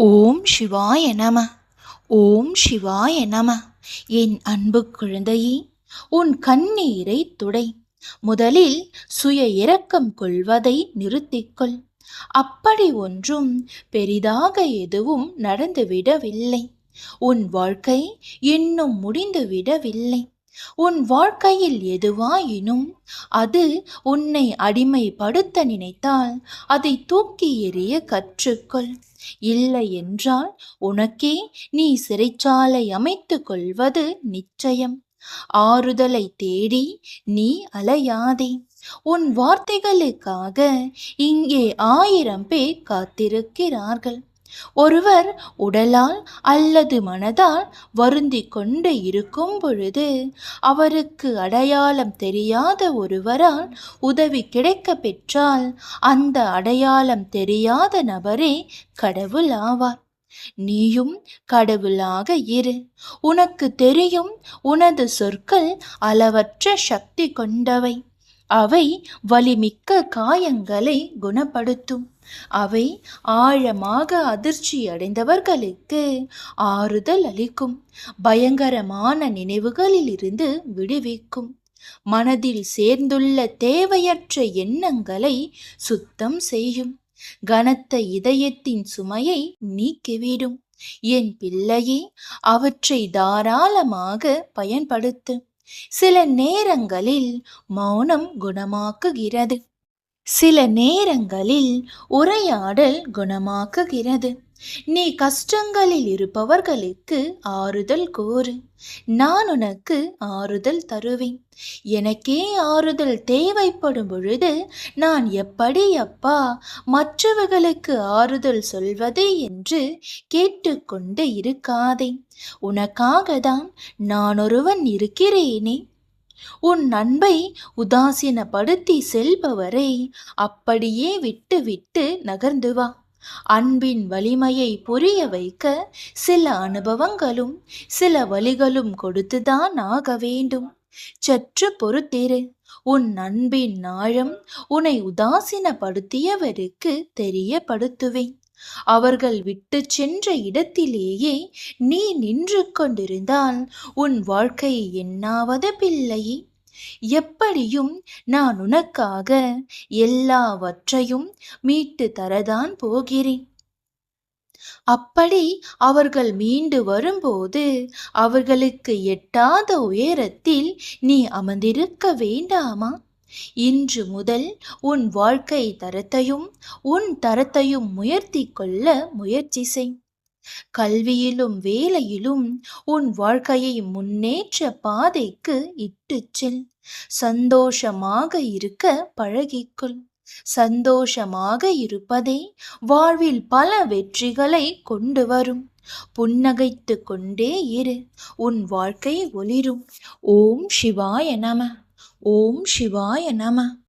ஓம் சிவாய நம. ஓம் சிவாய நம. என் அன்பு குழந்தையே உன் கண்ணீரை துடை. முதலில் சுய இரக்கம் கொள்வதை நிறுத்திக்கொள் அப்படி ஒன்றும் பெரிதாக எதுவும் நடந்துவிடவில்லை. உன் வாழ்க்கை இன்னும் முடிந்துவிடவில்லை. உன் வாழ்க்கையில் எதுவாயினும் அது உன்னை அடிமைப்படுத்த நினைத்தால் அதை தூக்கி எறிய கற்றுக்கொள். இல்லை என்றால் உனக்கே நீ சிறைச்சாலை அமைத்து கொள்வது நிச்சயம். ஆறுதலை தேடி நீ அலையாதே. உன் வார்த்தைகளுக்காக இங்கே ஆயிரம் பேர் காத்திருக்கிறார்கள். ஒருவர் உடலால் அல்லது மனதால் வருந்தி கொண்டு இருக்கும் பொழுது அவருக்கு அடையாளம் தெரியாத ஒருவரால் உதவி கிடைக்க பெற்றால் அந்த அடையாளம் தெரியாத நபரே கடவுள் ஆவார். நீயும் கடவுளாக இரு. உனக்கு தெரியும் உனது சொற்கள் அளவற்ற சக்தி கொண்டவை. அவை வலிமிக்க காயங்களை குணப்படுத்தும். அவை ஆழமாக அதிர்ச்சி அடைந்தவர்களுக்கு ஆறுதல் அளிக்கும். பயங்கரமான நினைவுகளிலிருந்து விடுவிக்கும். மனதில் சேர்ந்துள்ள தேவையற்ற எண்ணங்களை சுத்தம் செய்யும். கனத்த இதயத்தின் சுமையை நீக்கிவிடும். என் பிள்ளையே அவற்றை தாராளமாக பயன்படுத்து. சில நேரங்களில் மௌனம் குணமாக்குகிறது. சில நேரங்களில் உரையாடல் குணமாக்குகிறது. நீ கஷ்டங்களில் இருப்பவர்களுக்கு ஆறுதல் கோரு நான் உனக்கு ஆறுதல் தருவேன். எனக்கே ஆறுதல் தேவைப்படும் பொழுது நான் எப்படி அப்பா மற்றவர்களுக்கு ஆறுதல் சொல்வது என்று கேட்டுக்கொண்டு இருக்காதே. உனக்காக தான் நான் ஒருவன் இருக்கிறேனே. உன் அன்பை உதாசீனப்படுத்தி செல்பவரை அப்படியே விட்டு விட்டு நகர்ந்து வா. அன்பின் வலிமையை புரிய வைக்க சில அனுபவங்களும் சில வழிகளும் கொடுத்துதான் ஆக வேண்டும். சற்று பொறுத்திரு. உன் அன்பின் ஆழம் உன்னை உதாசீனப்படுத்தியவருக்கு தெரியப்படுத்துவேன். அவர்கள் விட்டு சென்ற இடத்திலேயே நீ நின்று கொண்டிருந்தால் உன் வாழ்க்கை என்னாவது பிள்ளையே எப்படியும் நான் உனக்காக எல்லாவற்றையும் மீட்டு தரதான் போகிறேன். அப்படி அவர்கள் மீண்டு வரும்போது அவர்களுக்கு எட்டாத உயரத்தில் நீ அமர்ந்திருக்க வேண்டாமா? இன்று முதல் உன் வாழ்க்கை தரத்தையும் உன் தரத்தையும் முயர்த்தி கொள்ள முயற்சி செய். கல்வியிலும் வேலையிலும் உன் வாழ்க்கையை முன்னேற்ற பாதைக்கு இட்டுச் செல். சந்தோஷமாக இருக்க பழகிக்கொள். சந்தோஷமாக இருப்பதே வாழ்வில் பல வெற்றிகளை கொண்டு வரும். புன்னகைத்து கொண்டே இரு. உன் வாழ்க்கை ஒளிரும். ஓம் சிவாய நம. ஓம் சிவாய நம.